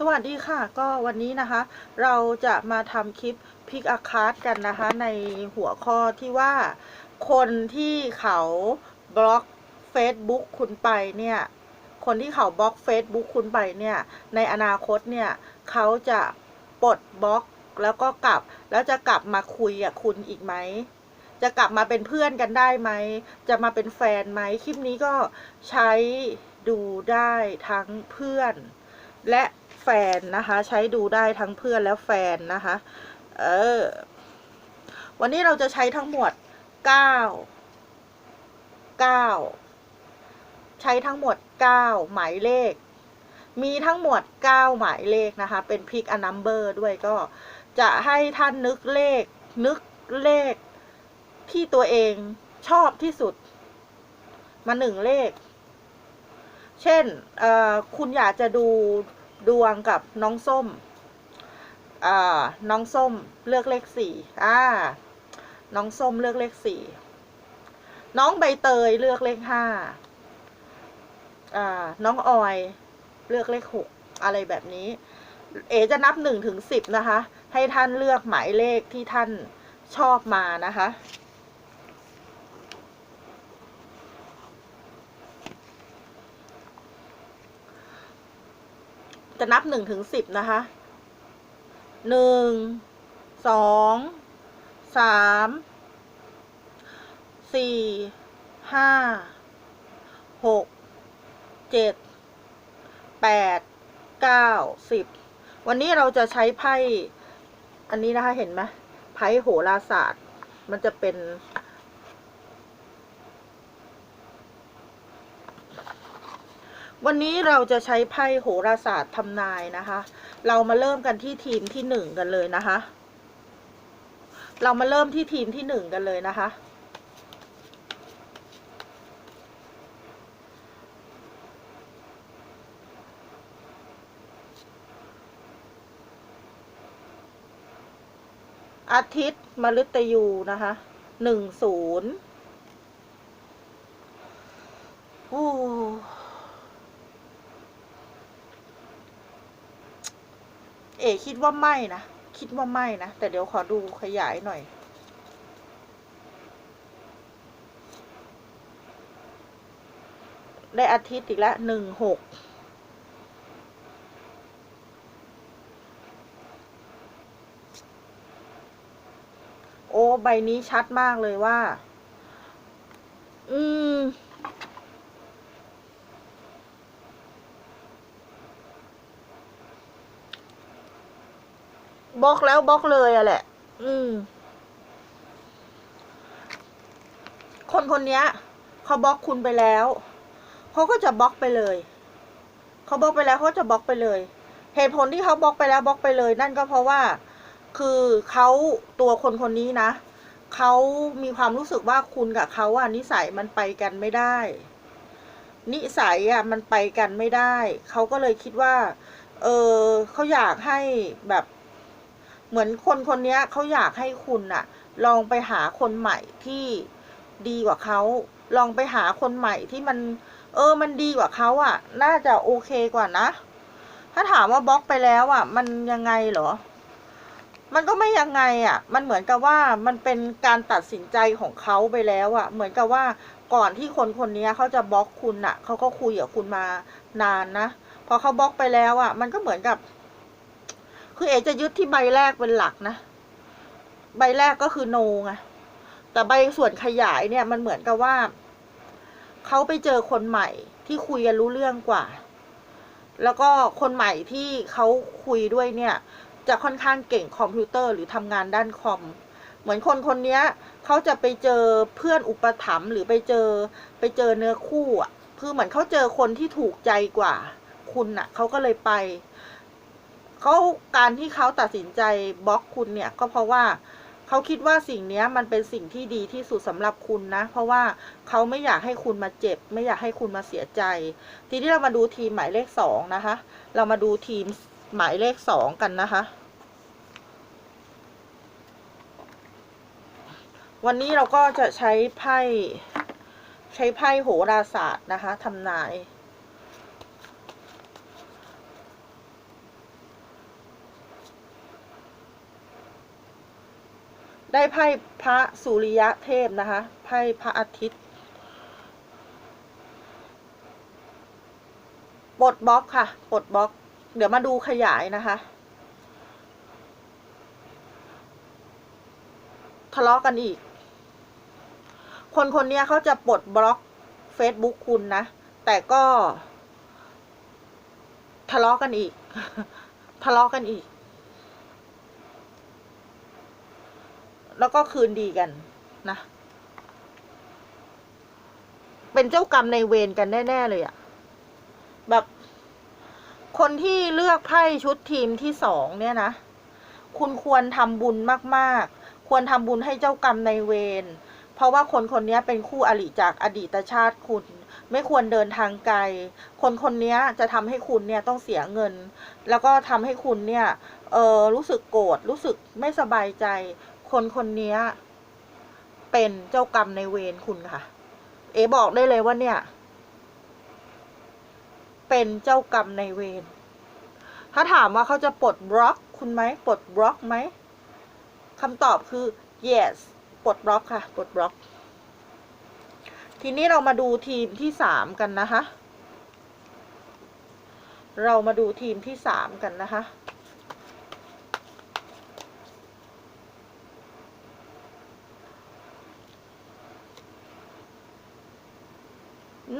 สวัสดีค่ะ ก็วันนี้นะคะ เราจะมาทำคลิปพิกอาคาร์ดกันนะคะ ในหัวข้อที่ว่าคนที่เขาบล็อก Facebook คุณไปเนี่ย คนที่เขาบล็อก Facebook คุณไปเนี่ย ในอนาคตเนี่ย เขาจะปลดบล็อกแล้วก็กลับ แล้วจะกลับมาคุยกับคุณอีกไหมจะกลับมาเป็นเพื่อนกันได้ไหม จะมาเป็นแฟนไหม คลิปนี้ก็ใช้ดูได้ทั้งเพื่อน และ แฟนนะคะ ใช้ดูได้ทั้งเพื่อนและแฟนนะคะ เออ วันนี้เราจะใช้ทั้งหมดเก้าเก้าใช้ทั้งหมดเก้าหมายเลข มีทั้งหมดเก้าหมายเลขนะคะ เป็น pick a number ด้วยก็จะให้ท่านนึกเลข นึกเลขที่ตัวเองชอบที่สุด มาหนึ่งเลข เช่นคุณอยากจะดู ดวงกับน้องส้มอ่าน้องส้มเลือกเลขสี่อ่า น้องส้มเลือกเลขสี่ น้องใบเตยเลือกเลขห้าอ่า น้องออยเลือกเลขหกอะไรแบบนี้ เอจะนับหนึ่งถึงสิบนะคะ ให้ท่านเลือกหมายเลขที่ท่านชอบมานะคะ จะนับหนึ่งถึงสิบนะคะหนึ่งสองสามสี่ห้าหกเจ็ดแปดเก้าสิบวันนี้เราจะใช้ไพ่ อันนี้นะคะเห็นไหมไพ่โหราศาสตร์ มันจะเป็น วันนี้เราจะใช้ไพ่โหราศาสตร์ทำนายนะคะ เรามาเริ่มกันที่ทีมที่หนึ่งกันเลยนะคะ เรามาเริ่มที่ทีมที่หนึ่งกันเลยนะคะ อาทิตย์มฤตยูนะคะหนึ่งศูนย์โอ้ อ๋คิดว่าไม่นะ คิดว่าไม่นะ แต่เดี๋ยวขอดูขยายหน่อย ได้อาทิตย์อีกล้วหนึ่งหกโอ้ ใบนี้ชัดมากเลยว่า อืม ล็อกแล้วบล็อกเลยอะแหละ อืม คนคนเนี้ยเขาบล็อกคุณไปแล้ว เขาก็จะบล็อกไปเลย เขาบล็อกไปแล้วเขาจะบล็อกไปเลย เหตุผลที่เขาบล็อกไปแล้วบล็อกไปเลย นั่นก็เพราะว่า คือเขาตัวคนคนนี้นะเขามีความรู้สึกว่าคุณกับเขาอะนิสัยมันไปกันไม่ได้ นิสัยอะมันไปกันไม่ได้ เขาก็เลยคิดว่า เออเขาอยากให้แบบ เหมือนคนคนนี้เขาอยากให้คุณอะลองไปหาคนใหม่ที่ดีกว่าเขา ลองไปหาคนใหม่ที่มัน เออ มันดีกว่าเขาอะน่าจะโอเคกว่านะ ถ้าถามว่าบล็อกไปแล้วอะมันยังไงเหรอ มันก็ไม่ยังไงอะมันเหมือนกับว่ามันเป็นการตัดสินใจของเขาไปแล้วอะเหมือนกับว่าก่อนที่คนคนนี้เขาจะบล็อกคุณอะเขาก็คุยกับคุณมานานนะ พอเขาบล็อกไปแล้วอะมันก็เหมือนกับ คือเอจะยึดที่ใบแรกเป็นหลักนะ ใบแรกก็คือโนไงแต่ใบส่วนขยายเนี่ยมันเหมือนกับว่าเขาไปเจอคนใหม่ที่คุยกันรู้เรื่องกว่า แล้วก็คนใหม่ที่เขาคุยด้วยเนี่ย จะค่อนข้างเก่งคอมพิวเตอร์หรือทำงานด้านคอม เหมือนคนคนนี้เขาจะไปเจอเพื่อนอุปถัมภ์หรือไปเจอไปเจอเนื้อคู่อะคือเหมือนเขาเจอคนที่ถูกใจกว่า คุณอะเขาก็เลยไป เขาการที่เขาตัดสินใจบล็อกคุณเนี่ยก็เพราะว่าเขาคิดว่าสิ่งเนี้ยมันเป็นสิ่งที่ดีที่สุดสำหรับคุณนะ เพราะว่าเขาไม่อยากให้คุณมาเจ็บ ไม่อยากให้คุณมาเสียใจ ทีนี้เรามาดูทีมหมายเลขสองนะคะ เรามาดูทีมหมายเลขสองกันนะคะ วันนี้เราก็จะใช้ไพ่ใช้ไพ่โหราศาสตร์นะคะทำนาย ได้ไพ่พระสุริยะเทพนะคะไพ่พระอาทิตย์ปลดบล็อกค่ะปลดบล็อก เดี๋ยวมาดูขยายนะคะ ทะเลาะกันอีก คนคนนี้เขาจะปลดบล็อก Facebook คุณนะ แต่ก็ ทะเลาะกันอีก ทะเลาะกันอีก แล้วก็คืนดีกันนะ เป็นเจ้ากรรมในเวรกันแน่ ๆ เลยอะแบบ คนที่เลือกไพ่ชุดทีมที่สองเนี่ยนะ คุณควรทำบุญมากๆ ควรทำบุญให้เจ้ากรรมในเวรเพราะว่าคนคนนี้เป็นคู่อริจากอดีตชาติคุณ ไม่ควรเดินทางไกล คนคนนี้จะทำให้คุณเนี่ยต้องเสียเงิน แล้วก็ทำให้คุณเนี่ยเออรู้สึกโกรธรู้สึกไม่สบายใจ คนคนนี้เป็นเจ้ากรรมในเวรคุณค่ะ เอบอกได้เลยว่าเนี่ย เป็นเจ้ากรรมในเวรถ้าถามว่าเขาจะปลดบล็อกคุณไหมปลดบล็อกไหมคำตอบคือ yes ปลดบล็อกค่ะปลดบล็อก ทีนี้เรามาดูทีมที่สามกันนะคะ เรามาดูทีมที่สามกันนะคะ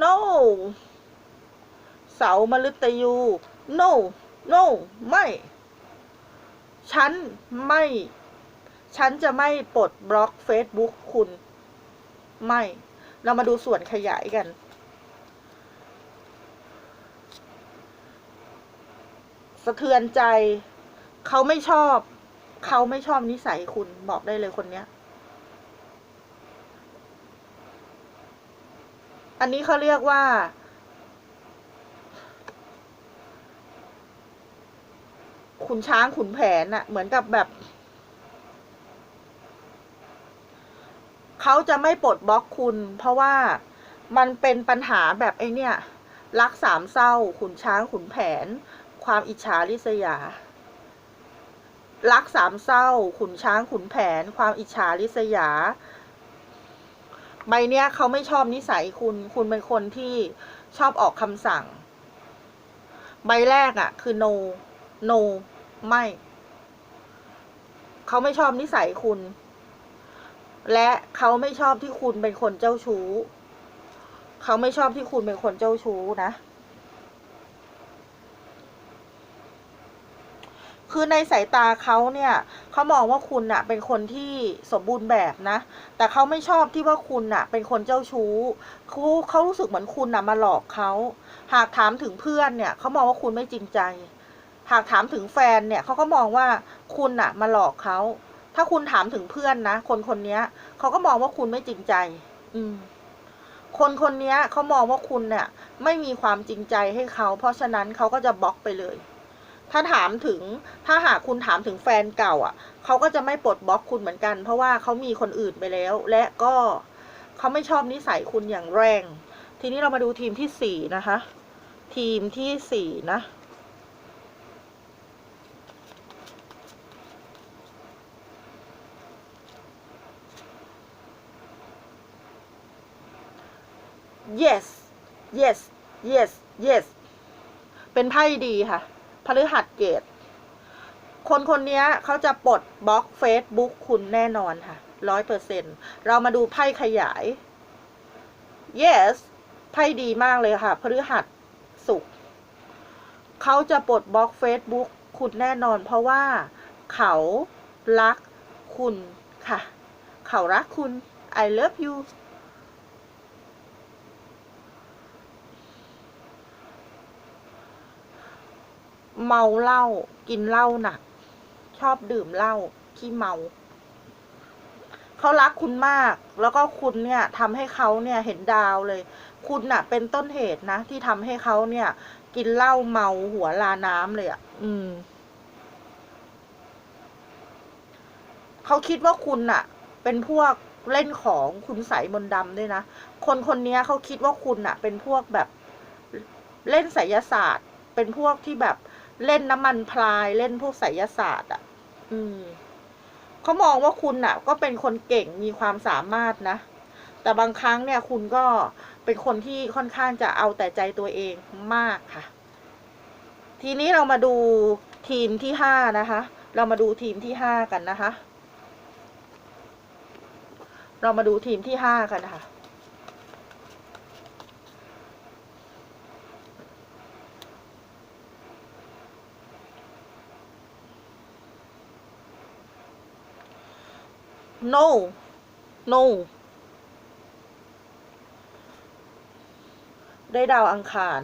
no เสามฤตยู no no ไม่ ฉันไม่ ฉันจะไม่ปลดบล็อก Facebook คุณ ไม่ เรามาดูส่วนขยายกัน สะเทือนใจ เขาไม่ชอบ เขาไม่ชอบนิสัยคุณบอกได้เลยคนเนี้ย อันนี้เขาเรียกว่า ขุนช้างขุนแผนอะเหมือนกับแบบ เขาจะไม่ปลดบล็อกคุณ เพราะว่ามันเป็นปัญหาแบบไอเนี่ย รักสามเศร้า ขุนช้างขุนแผน ความอิจฉาริษยา รักสามเศร้า ขุนช้างขุนแผน ความอิจฉาริษยา ใบเนี้ยเขาไม่ชอบนิสัยคุณ คุณเป็นคนที่ชอบออกคำสั่ง ใบแรกอะ่ะ คือ no no ไม่ เขาไม่ชอบนิสัยคุณ และเขาไม่ชอบที่คุณเป็นคนเจ้าชู้ เขาไม่ชอบที่คุณเป็นคนเจ้าชู้นะ คือในสายตาเขาเนี่ยเขามองว่าคุณน่ะเป็นคนที่สมบูรณ์แบบนะ แต่เขาไม่ชอบที่ว่าคุณน่ะ เป็นคนเจ้าชู้เขาเขารู้สึกเหมือนคุณน่ะมาหลอกเขาหากถามถึงเพื่อนเนี่ยเขามองว่าคุณไม่จริงใจ หากถามถึงแฟนเนี่ยเขาก็มองว่าคุณน่ะมาหลอกเขาถ้าคุณถามถึงเพื่อนนะคนคนนี้เขาก็มองว่าคุณไม่จริงใจ อืมคนคนนี้เขามองว่าคุณเนี่ยไม่มีความจริงใจให้เขา เพราะฉะนั้นเขาก็จะบล็อกไปเลย ถ้าถามถึงถ้าหากคุณถามถึงแฟนเก่าอะเขาก็จะไม่ปลดบล็อกคุณเหมือนกัน เพราะว่าเขามีคนอื่นไปแล้ว และก็เขาไม่ชอบนิสัยคุณอย่างแรง ทีนี้เรามาดูทีมที่สี่นะคะ ทีมที่สี่นะ yes yes yes yes เป็นไพ่ดีค่ะ พฤหัสเกต คนคนนี้เขาจะปลดบล็อก Facebook คุณแน่นอนค่ะร้อยเปอร์เซ็นเรามาดูไพ่ขยาย yes ไพ่ดีมากเลยค่ะพฤหัสสุกร์เขาจะปลดบล็อก Facebook คุณแน่นอน เพราะว่าเขารักคุณค่ะ เขารักคุณ I love you เมาเหล้ากินเหล้าหนัก ชอบดื่มเหล้าขี้เมา เขารักคุณมาก แล้วก็คุณเนี่ยทำให้เขาเนี่ยเห็นดาวเลย คุณน่ะ เป็นต้นเหตุนะ ที่ทำให้เขาเนี่ย กินเหล้าเมาหัวลาน้ำเลยอะ่ะ อืมเขาคิดว่าคุณน่ะ เป็นพวกเล่นของคุณใสมนดำด้วยนะ คนคนนี้เขาคิดว่าคุณน่ะ เป็นพวกแบบเล่นไสยศาสตร์ เป็นพวกที่แบบ เล่นน้ำมันพลายเล่นพวกไสยศาสตร์ อะ อืมเขามองว่าคุณน่ะ ก็เป็นคนเก่งมีความสามารถนะ แต่บางครั้งเนี่ยคุณก็เป็นคนที่ค่อนข้างจะเอาแต่ใจตัวเองมากค่ะ ทีนี้เรามาดูทีมที่ห้านะคะ เรามาดูทีมที่ห้ากันนะคะ เรามาดูทีมที่ห้ากันนะคะ no no ได้ดาวอังคาร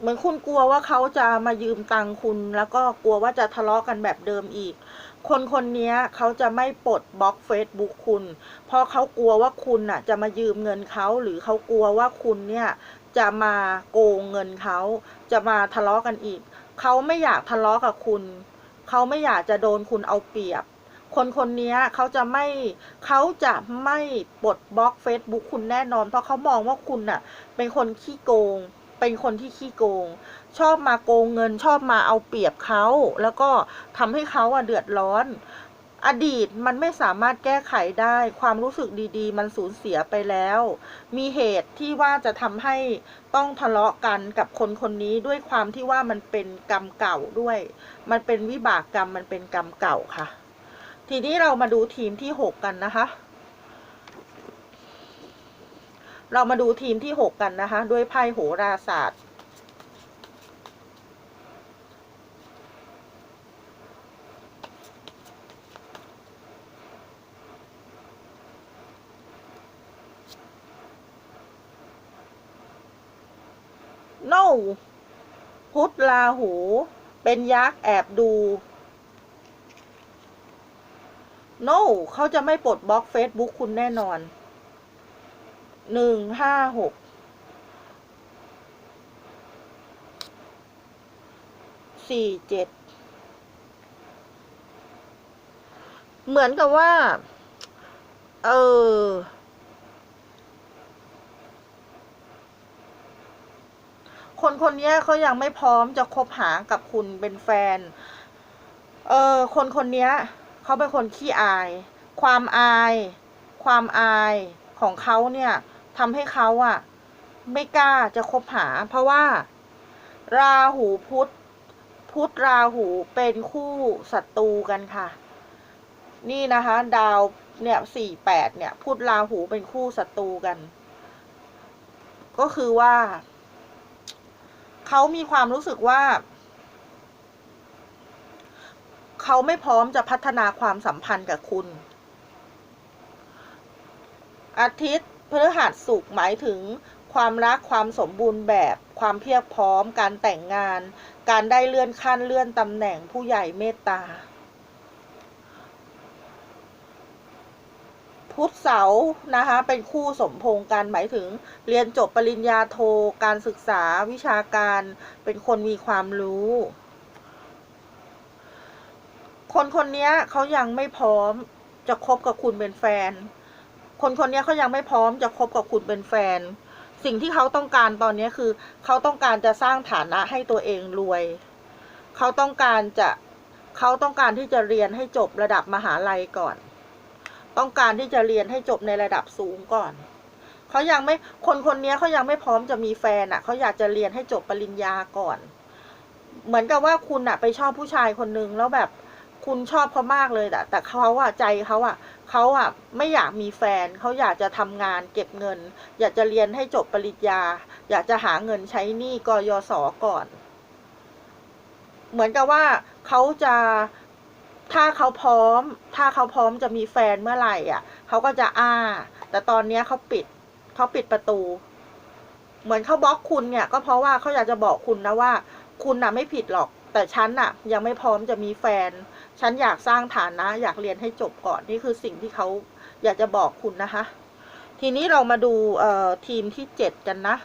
เหมือนคุณกลัวว่าเขาจะมายืมตังค์คุณ แล้วก็กลัวว่าจะทะเลาะกันแบบเดิมอีก คนคนนี้เขาจะไม่ปลดบล็อกเฟซบุ๊กคุณ เพราะเขากลัวว่าคุณน่ะ จะมายืมเงินเขาหรือเขากลัวว่าคุณเนี่ย จะมาโกงเงินเขาจะมาทะเลาะกันอีก เขาไม่อยากทะเลาะกับคุณ เขาไม่อยากจะโดนคุณเอาเปรียบ คนคนนี้เขาจะไม่เขาจะไม่ปลดบล็อก Facebook คุณแน่นอน เพราะเขามองว่าคุณน่ะ เป็นคนขี้โกง เป็นคนที่ขี้โกง ชอบมาโกงเงินชอบมาเอาเปรียบเขา แล้วก็ทำให้เขาอะเดือดร้อน อดีตมันไม่สามารถแก้ไขได้ ความรู้สึกดีๆ มันสูญเสียไปแล้ว มีเหตุที่ว่าจะทำให้ต้องทะเลาะกันกับคนคนนี้ด้วยความที่ว่ามันเป็นกรรมเก่าด้วย มันเป็นวิบากกรรมมันเป็นกรรมเก่าค่ะ ทีนี้เรามาดูทีมที่หกกันนะคะ เรามาดูทีมที่หกกันนะคะ ด้วยไพ่โหราศาสตร์ no พุทธลาหู เป็นยักษ์แอบดู no เขาจะไม่ปลดบล็อก Facebook คุณแน่นอนหนึ่งห้าหกสี่เจ็ดเหมือนกับว่า เออ คนคนนี้เขายังไม่พร้อมจะคบหากับคุณเป็นแฟน เออคนคนนี้เขาเป็นคนขี้อาย ความอาย ความอายของเขาเนี่ยทำให้เขาอะไม่กล้าจะคบหา เพราะว่า ราหูพุธพุธราหูเป็นคู่ศัตรูกันค่ะ นี่นะคะ ดาวเนี่ยสี่แปดเนี่ยพุธราหูเป็นคู่ศัตรูกัน ก็คือว่า เขามีความรู้สึกว่า เขาไม่พร้อมจะพัฒนาความสัมพันธ์กับคุณ อาทิตย์พฤหัสสุกหมายถึงความรักความสมบูรณ์แบบ ความเพียบพร้อม การแต่งงาน การได้เลื่อนขั้นเลื่อนตำแหน่งผู้ใหญ่เมตตา พุธเสาร์นะคะ เป็นคู่สมพงกันหมายถึงเรียนจบปริญญาโทการศึกษาวิชาการเป็นคนมีความรู้ คนคนนี้เขายังไม่พร้อมจะคบกับคุณเป็นแฟน คนคนนี้เขายังไม่พร้อมจะคบกับคุณเป็นแฟน สิ่งที่เขาต้องการตอนนี้คือ เขาต้องการจะสร้างฐานะให้ตัวเองรวย เขาต้องการจะเขาต้องการที่จะเรียนให้จบระดับมหาลัยก่อน ต้องการที่จะเรียนให้จบในระดับสูงก่อน เขายังไม่คนคนนี้เขายังไม่พร้อมจะมีแฟนอะเขาอยากจะเรียนให้จบปริญญาก่อน เหมือนกับว่าคุณอะไปชอบผู้ชายคนนึงแล้วแบบคุณชอบเขามากเลยแต่แต่เขาอะใจเขาอะเขาอะไม่อยากมีแฟนเขาอยากจะทำงานเก็บเงิน อยากจะเรียนให้จบปริญญา อยากจะหาเงินใช้หนี้กยศก่อน เหมือนกับว่าเขาจะ ถ้าเขาพร้อม ถ้าเขาพร้อมจะมีแฟนเมื่อไหร่อะ เขาก็จะอ้า แต่ตอนเนี้ยเขาปิด เขาปิดประตู เหมือนเขาบล็อกคุณเนี่ย ก็เพราะว่าเขาอยากจะบอกคุณนะว่า คุณน่ะไม่ผิดหรอก แต่ฉันน่ะ ยังไม่พร้อมจะมีแฟน ฉันอยากสร้างฐานะ อยากเรียนให้จบก่อน นี่คือสิ่งที่เขาอยากจะบอกคุณนะคะ ทีนี้เรามาดูเอ่อทีมที่เจ็ดกันนะ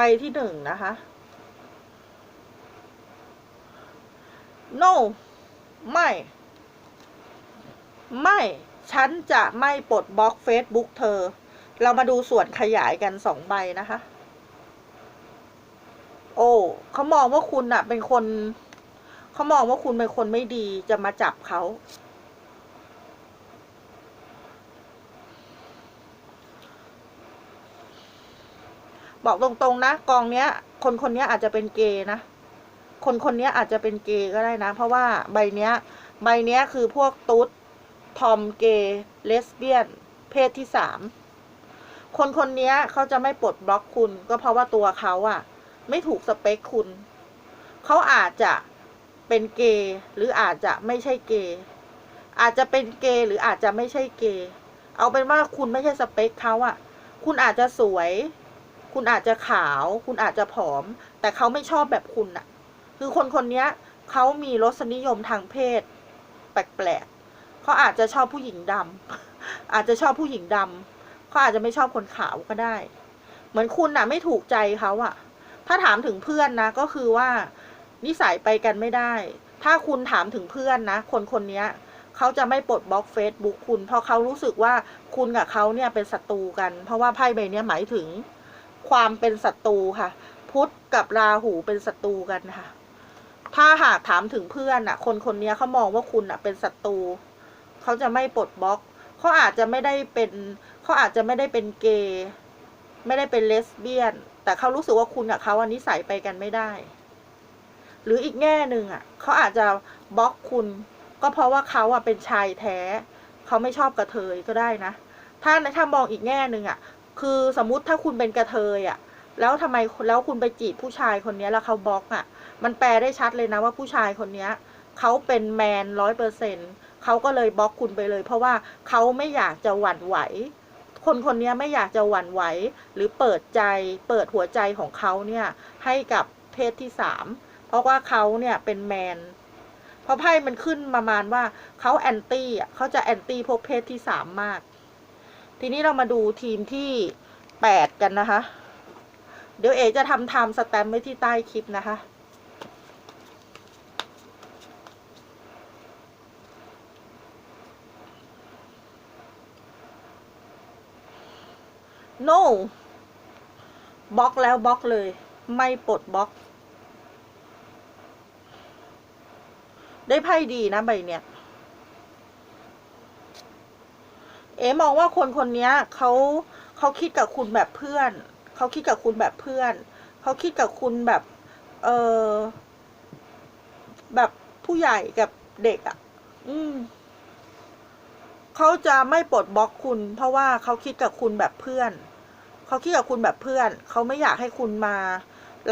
บที่หนึ่งนะคะ no ไม่ ไม่ ฉันจะไม่ปลดบล็อก Facebook เธอ เรามาดูส่วนขยายกันสองใบนะคะ โอ้เขามองว่าคุณอะเป็นคน เขามองว่าคุณเป็นคนไม่ดีจะมาจับเขา บอกตรงๆนะ กองเนี้ย คนคนเนี้ยอาจจะเป็นเกย์นะ คนคนเนี้ยอาจจะเป็นเกย์ก็ได้นะ เพราะว่าใบเนี้ย ใบเนี้ยคือพวกตุ๊ด ทอมเกย์เลสเบี้ยน เพศที่สาม คนคนเนี้ยเขาจะไม่ปลดบล็อกคุณ ก็เพราะว่าตัวเขาอะไม่ถูกสเปคคุณ เขาอาจจะเป็นเกย์หรืออาจจะไม่ใช่เกย์อาจจะเป็นเกย์หรืออาจจะไม่ใช่เกย์เอาเป็นว่าคุณไม่ใช่สเปคเขาอะคุณอาจจะสวย คุณอาจจะขาว คุณอาจจะผอม แต่เขาไม่ชอบแบบคุณอะคือคนคนนี้ยเขามีรสนิยมทางเพศ แปลกๆเขาอาจจะชอบผู้หญิงดำอาจจะชอบผู้หญิงดำเขาอาจจะไม่ชอบคนขาวก็ได้ เหมือนคุณน่ะไม่ถูกใจเขาอะถ้าถามถึงเพื่อนนะ ก็คือว่า นิสัยไปกันไม่ได้ ถ้าคุณถามถึงเพื่อนนะ คนคนนี้ยเขาจะไม่ปลดบล็อกเฟซบุ๊กคุณ เพราะเขารู้สึกว่าคุณกับเขาเนี่ยเป็นศัตรูกัน เพราะว่าไพ่ใบนี้หมายถึง ความเป็นศัตรูค่ะ พุธกับราหูเป็นศัตรูกันค่ะ ถ้าหากถามถึงเพื่อนอะคนคนนี้เขามองว่าคุณอะเป็นศัตรูเขาจะไม่ปลดบล็อกเขาอาจจะไม่ได้เป็นเขาอาจจะไม่ได้เป็นเกย์ไม่ได้เป็นเลสเบี้ยน แต่เขารู้สึกว่าคุณกับเขาอันนิสัยไปกันไม่ได้ หรืออีกแง่หนึ่งอะเขาอาจจะบล็อกคุณ ก็เพราะว่าเขาอะเป็นชายแท้ เขาไม่ชอบกระเทยก็ได้นะ ถ้าถ้ามองอีกแง่หนึ่งอะ คือสมมุติถ้าคุณเป็นกระเทยอะแล้วทำไมแล้วคุณไปจีบผู้ชายคนนี้แล้วเขาบล็อกอะมันแปลได้ชัดเลยนะว่าผู้ชายคนนี้เขาเป็นแมนร้อยเปอร์เซ็นเขาก็เลยบล็อกคุณไปเลย เพราะว่าเขาไม่อยากจะหวั่นไหว คนคนนี้ไม่อยากจะหวั่นไหว หรือเปิดใจเปิดหัวใจของเขาเนี่ยให้กับเพศที่สามเพราะว่าเขาเนี่ยเป็นแมนเพราะไพ่มันขึ้นประมาณว่าเขาแอนตี้อะเขาจะแอนตี้พวกเพศที่สามมาก ทีนี้เรามาดูทีมที่แปดกันนะคะ เดี๋ยวเอจะทำไทม์สแตมป์ไว้ที่ใต้คลิปนะคะโ no บล็อกแล้วบล็อกเลย ไม่ปลดบล็อก ได้ไพ่ดีนะใบเนี้ย เอ๋มองว่าคนคนนี้เขาเขาคิดกับคุณแบบเพื่อนเขาคิดกับคุณแบบเพื่อนเขาคิดกับคุณแบบเออแบบผู้ใหญ่กับเด็กอะ่ะ อืมเขาจะไม่ปลดบล็อกคุณ เพราะว่าเขาคิดกับคุณแบบเพื่อนเขาคิดกับคุณแบบเพื่อนเขาไม่อยากให้คุณมา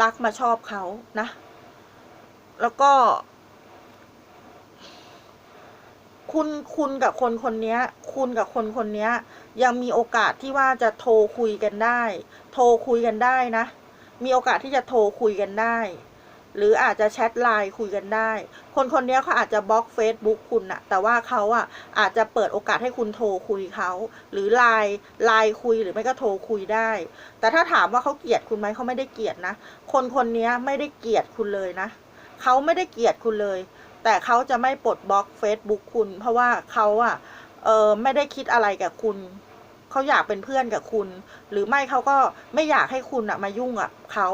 รักมาชอบเขานะ แล้วก็ คุณคุณกับคนคนนี้คุณกับคนคนนี้ยังมีโอกาสที่ว่าจะโทรคุยกันได้ โทรคุยกันได้นะ มีโอกาสที่จะโทรคุยกันได้ หรืออาจจะแชทไลน์คุยกันได้ คนคนนี้เขาอาจจะบล็อก Facebook คุณอะแต่ว่าเขาอะอาจจะเปิดโอกาสให้คุณโทรคุยเขาหรือไลน์ไลน์คุยหรือไม่ก็โทรคุยได้ แต่ถ้าถามว่าเขาเกลียดคุณไหมเขาไม่ได้เกลียดนะ คนคนนี้ไม่ได้เกลียดคุณเลยนะเขาไม่ได้เกลียดคุณเลย แต่เขาจะไม่ปลดบล็อก Facebook คุณ เพราะว่าเขาอะเออไม่ได้คิดอะไรกับคุณ เขาอยากเป็นเพื่อนกับคุณ หรือไม่เขาก็ไม่อยากให้คุณอะมายุ่งกับเขา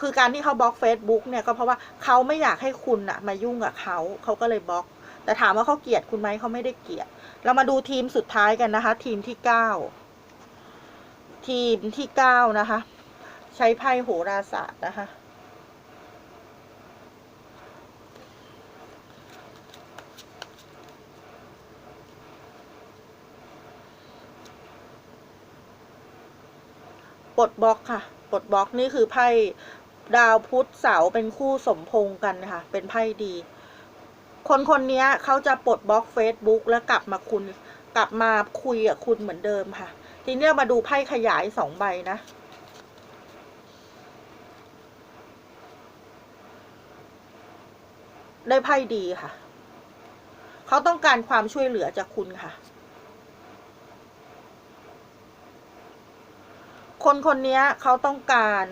คือการที่เขาบล็อก Facebook เนี่ยก็เพราะว่าเขาไม่อยากให้คุณอะมายุ่งกับเขาเขาก็เลยบล็อก แต่ถามว่าเขาเกลียดคุณไหมเขาไม่ได้เกลียด เรามาดูทีมสุดท้ายกันนะคะ ทีมที่เก้าทีมที่เก้านะคะ ใช้ไพ่โหราศาสตร์นะคะ ปลดบล็อกค่ะปลดบล็อกนี่คือไพ่ดาวพุธเสาเป็นคู่สมพงกันค่ะ เป็นไพ่ดี คนคนนี้เขาจะปลดบล็อก Facebook แล้วกลับมาคุณ กลับมาคุยกับคุณเหมือนเดิมค่ะ ทีนี้มาดูไพ่ขยายสองใบนะได้ไพ่ดีค่ะ เขาต้องการความช่วยเหลือจากคุณค่ะ คนคนนี้เขาต้องการ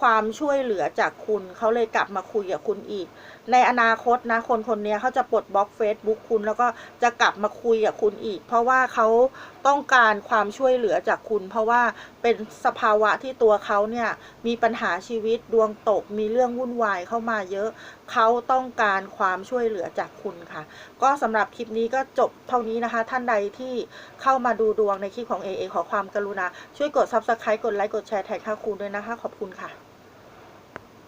ความช่วยเหลือจากคุณเขาเลยกลับมาคุยกับคุณอีก ในอนาคตนะคนคนนี้เขาจะปลดบล็อก Facebook คุณแล้วก็จะกลับมาคุยกับคุณอีก เพราะว่าเขาต้องการความช่วยเหลือจากคุณ เพราะว่าเป็นสภาวะที่ตัวเขาเนี่ยมีปัญหาชีวิตดวงตกมีเรื่องวุ่นวายเข้ามาเยอะ เขาต้องการความช่วยเหลือจากคุณค่ะ ก็สำหรับคลิปนี้ก็จบเท่านี้นะคะ ท่านใดที่เข้ามาดูดวงในคลิปของ AA ขอความกรุณา ช่วยกด Subscribe กดไลค์กดแชร์แท็กค่าคุณด้วยนะคะ ขอบคุณค่ะ